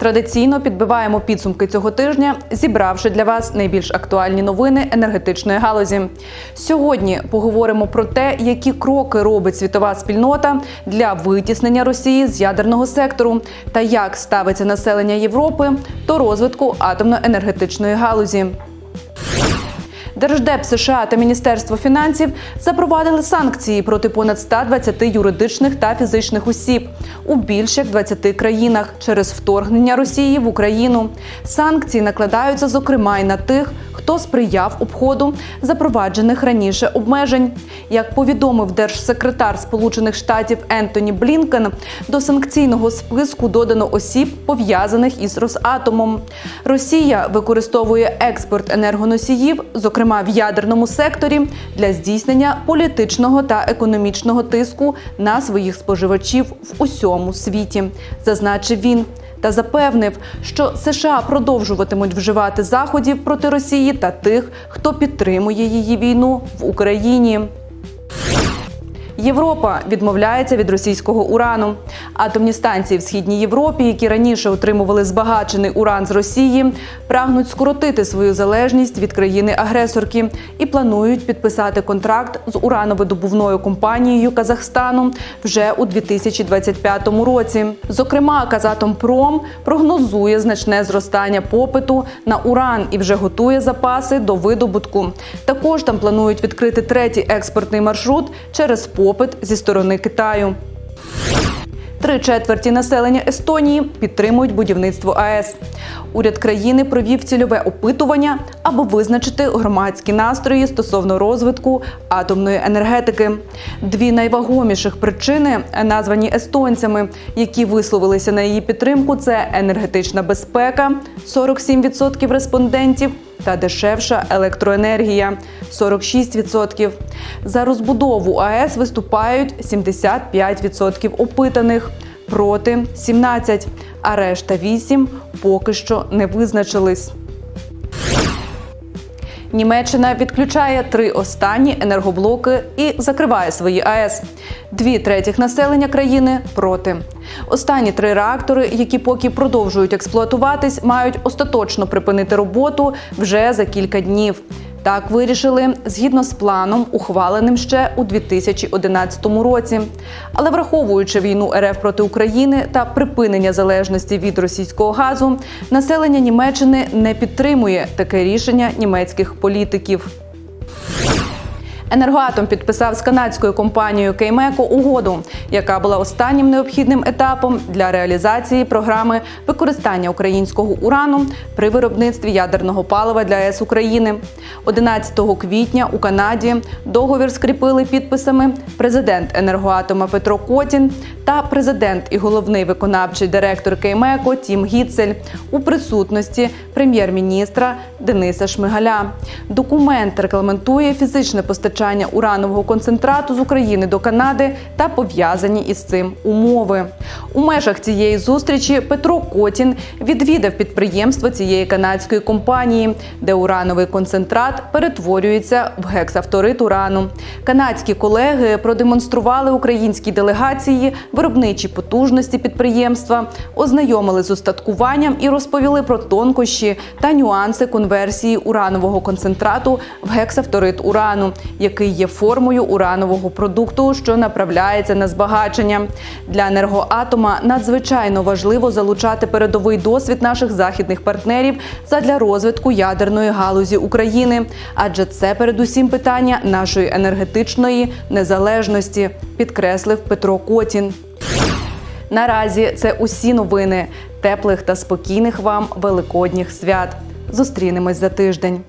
Традиційно підбиваємо підсумки цього тижня, зібравши для вас найбільш актуальні новини енергетичної галузі. Сьогодні поговоримо про те, які кроки робить світова спільнота для витіснення Росії з ядерного сектору та як ставиться населення Європи до розвитку атомно-енергетичної галузі. Держдеп США та Міністерство фінансів запровадили санкції проти понад 120 юридичних та фізичних осіб у більш як 20 країнах через вторгнення Росії в Україну. Санкції накладаються зокрема й на тих, хто сприяв обходу запроваджених раніше обмежень. Як повідомив держсекретар Сполучених Штатів Ентоні Блінкен, до санкційного списку додано осіб, пов'язаних із Росатомом. Росія використовує експорт енергоносіїв, зокрема в ядерному секторі, для здійснення політичного та економічного тиску на своїх споживачів в усьому світі, зазначив він. Та запевнив, що США продовжуватимуть вживати заходів проти Росії та тих, хто підтримує її війну в Україні. Європа відмовляється від російського урану. Атомні станції в східній Європі, які раніше отримували збагачений уран з Росії, прагнуть скоротити свою залежність від країни-агресорки і планують підписати контракт з урановидобувною компанією Казахстану вже у 2025 році. Зокрема, Казатомпром прогнозує значне зростання попиту на уран і вже готує запаси до видобутку. Також там планують відкрити третій експортний маршрут через попит зі сторони Китаю. Три четверті населення Естонії підтримують будівництво АЕС. Уряд країни провів цільове опитування, аби визначити громадські настрої стосовно розвитку атомної енергетики. Дві найвагоміших причини, названі естонцями, які висловилися на її підтримку, це енергетична безпека 47% респондентів та дешевша електроенергія 46%. За розбудову АЕС виступають 75% опитаних, проти 17%, а решта 8% поки що не визначились. Німеччина відключає три останні енергоблоки і закриває свої АЕС. Дві третіх населення країни проти. Останні три реактори, які поки продовжують експлуатуватись, мають остаточно припинити роботу вже за кілька днів. Так вирішили згідно з планом, ухваленим ще у 2011 році. Але враховуючи війну РФ проти України та припинення залежності від російського газу, населення Німеччини не підтримує таке рішення німецьких політиків. Енергоатом підписав з канадською компанією Кеймеко угоду, яка була останнім необхідним етапом для реалізації програми використання українського урану при виробництві ядерного палива для ЕС України. 11 квітня у Канаді договір скріпили підписами президент енергоатома Петро Котін та президент і головний виконавчий директор Кеймеко Тім Гіцель у присутності прем'єр-міністра Дениса Шмигаля. Документ регламентує фізичне постачання уранового концентрату з України до Канади та пов'язані із цим умови. У межах цієї зустрічі Петро Котін відвідав підприємство цієї канадської компанії, де урановий концентрат перетворюється в гексавторит урану. Канадські колеги продемонстрували українській делегації виробничі потужності підприємства, ознайомили з устаткуванням і розповіли про тонкощі та нюанси конверсії уранового концентрату в гексавторит урану, який є формою уранового продукту, що направляється на збагачення. Для енергоатома надзвичайно важливо залучати передовий досвід наших західних партнерів задля розвитку ядерної галузі України, адже це передусім питання нашої енергетичної незалежності, підкреслив Петро Котін. Наразі це усі новини теплих та спокійних вам великодніх свят. Зустрінемось за тиждень.